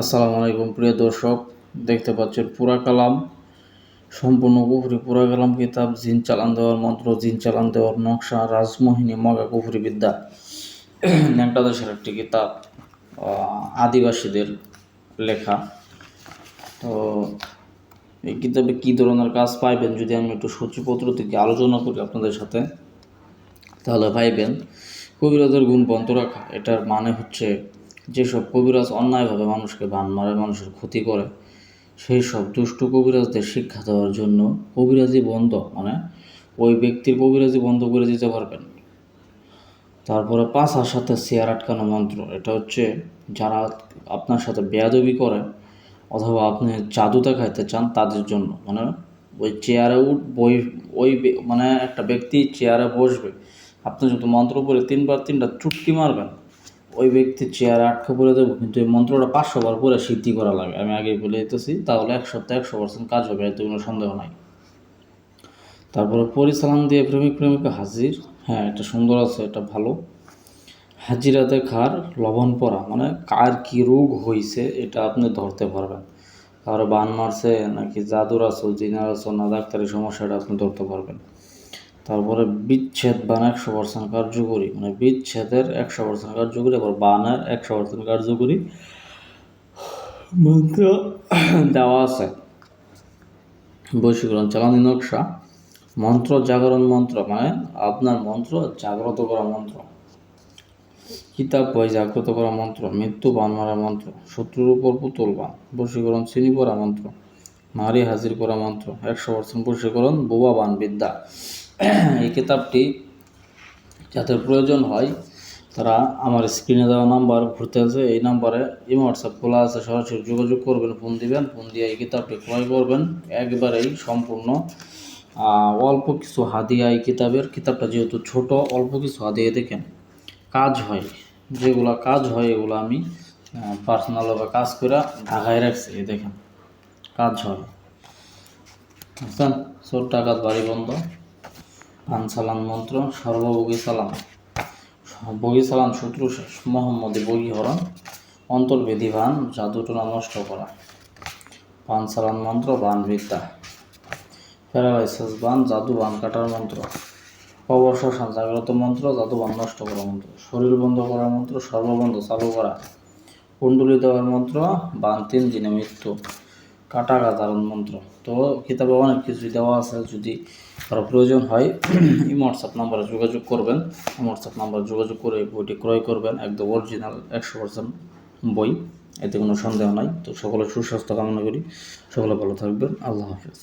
আসসালামু আলাইকুম, প্রিয় দর্শক, দেখতে পাচ্ছেন পুরা কালাম, সম্পূর্ণ কুফরি পুরা কালাম কিতাব, জিন চালান দেওয়ার মন্ত্র, জিন চালান দেওয়ার নকশা, রাজমোহিনী মগা কুফরি বিদ্যা। ন্যাংটা দেশের একটি কিতাব আদিবাসীদের লেখা। তো এই কিতাবে কী ধরনের কাজ পাইবেন যদি আমি একটু সূচিপত্র থেকে আলোচনা করি আপনাদের সাথে, তাহলে পাইবেন, কবিরাজের গুণ বন্ধ রাখা, এটার মানে হচ্ছে যেসব কবিরাজ অন্যায়ভাবে মানুষকে বান মারে মানুষের ক্ষতি করে সেই সব দুষ্টু কবিরাজদের শিক্ষা দেওয়ার জন্য কবিরাজি বন্ধ মানে ওই ব্যক্তির কবিরাজি বন্ধ করে দিতে পারবেন। তারপরে পাশার সাথে চেয়ার আটকানো মন্ত্র, এটা হচ্ছে যারা আপনার সাথে বেয়াদবি করে অথবা আপনি জাদু দেখাইতে চান তাদের জন্য মানে ওই চেয়ারে উঠ, বই, ওই মানে একটা ব্যক্তি চেয়ারে বসবে, আপনি যদি মন্ত্র পড়ে তিনবার তিনটা চুটকি মারবেন ওই ব্যক্তির চেয়ারে আটকে পড়ে দেবো কিন্তু এই মন্ত্রটা পাঁচশো বার পরে সিদ্ধি করা লাগে। আমি আগেই বলে দিতেছি, তাহলে এক সপ্তাহে একশো পার্সেন্ট কাজ হবে, এতে কোনো সন্দেহ নাই। তারপরে পরিচালন দিয়ে প্রেমিক প্রেমিকা হাজির। হ্যাঁ এটা সুন্দর আছে, এটা ভালো। হাজিরাতে খার, লবণ পড়া মানে কার কি রোগ হয়েছে এটা আপনি ধরতে পারবেন। কারও বান মারছে, নাকি জাদুর আছে জিনার আছে না ডাক্তারি সমস্যাটা আপনি ধরতে পারবেন। তারপরে বিচ্ছেদ বান একশো পার্সেন্ট কার্যকরী মানে বিচ্ছেদের একশো পার্সেন্ট কার্যকরী, আবার বানের একশো পার্সেন্ট কার্যকরী মন্ত্র দেওয়া আছে। বৈশীকরণ চালানি নকশা, মন্ত্র জাগরণ মন্ত্র মানে আপনার মন্ত্র জাগ্রত করা মন্ত্র। কিতাব বই জাগ্রত করা মন্ত্র, মৃত্যু বান মারা মন্ত্র, শত্রুর উপর পুতুল বান, বশীকরণ চিনি পড়া মন্ত্র, নারী হাজির করা মন্ত্র, একশো পার্সেন্ট বশীকরণ বোবা বান বিদ্যা। এই কিতাবটি যাদের প্রয়োজন হয়, তারা আমার স্ক্রিনে দেওয়া নাম্বার ঘুরতে আছে এই নাম্বারে এই হোয়াটসঅ্যাপ খোলা আছে, সরাসরি যোগাযোগ করবেন ফোন দিবেন ফোন দিয়ে এই কিতাবটি ক্রয় করবেন। একবারেই সম্পূর্ণ অল্প কিছু হাদিয়া এই কিতাবের, কিতাবটা যেহেতু ছোট, অল্প কিছু হাদিয়া দেখেন, কাজ হয়। যেগুলা কাজ হয়, এগুলো আমি পার্সোনালভাবে কাজ করে ঢাকায় রাখছি দেখেন, কাজ হয়। বুঝছেন ছোট টাকাত বাড়ি বন্ধ। পান সালাম মন্ত্র, সর্বভোগী সালাম। বগি সালাম শত্রু শেষ। মোহাম্মদী বগি হরণ অন্তর্বেদী ভান জাদুটনা নষ্ট করা। পান সালাম মন্ত্র, বান বিদ্যা। প্যারালাইসিস বান, জাদু বান কাটার মন্ত্র। শ্মশান জাগ্রত মন্ত্র, জাদু বান নষ্ট করা মন্ত্র। শরীর বন্ধ করার মন্ত্র, সর্ববন্ধ চালু করা। কুণ্ডলী দেওয়ার মন্ত্র, বান তিন দিনে মৃত্যু। কাটা গাদারণ মন্ত্র। তো কিতাবে অনেক কিছুই দেওয়া আছে, যদি কারও প্রয়োজন হয়, এই হোয়াটসঅ্যাপ নাম্বারে যোগাযোগ করবেন। হোয়াটসঅ্যাপ নাম্বারে যোগাযোগ করে বইটি ক্রয় করবেন, একদম অরিজিনাল একশো পার্সেন্ট বই, এতে কোনো সন্দেহ নাই। তো সকলে সুস্বাস্থ্য কামনা করি, সকলে ভালো থাকবেন, আল্লাহ হাফেজ।